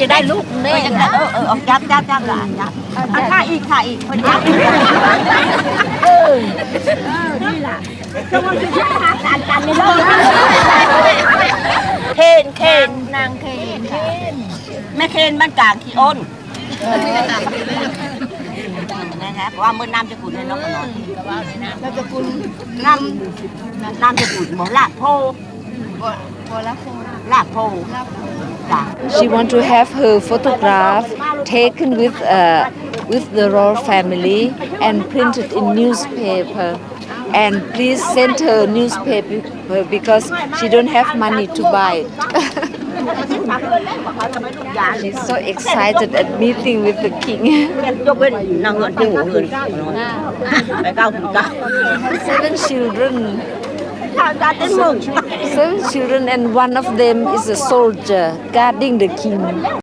จะได้ลูกเน่จะได้เออเออเอาจับจับจับหลานจับอะข้าอีกข้าอีกคนจับอีกเออนี่ล่ะต้องมาช่วยหาการกันในโลกเคนเคนนางเคนค่ะแม่เคนบ้านกลางขี้อ้นนะครับว่าเมื่อนามจะกุลในนกกระนอนเราจะคุณนำนามจะกุลหมอลาดโพ She want to have her photograph taken with uh, with the royal family and printed in newspaper. And please send her newspaper because she don't have money to buy it. She's so excited at meeting with the king. Seven children. Seven children and one of them is a soldier guarding the king.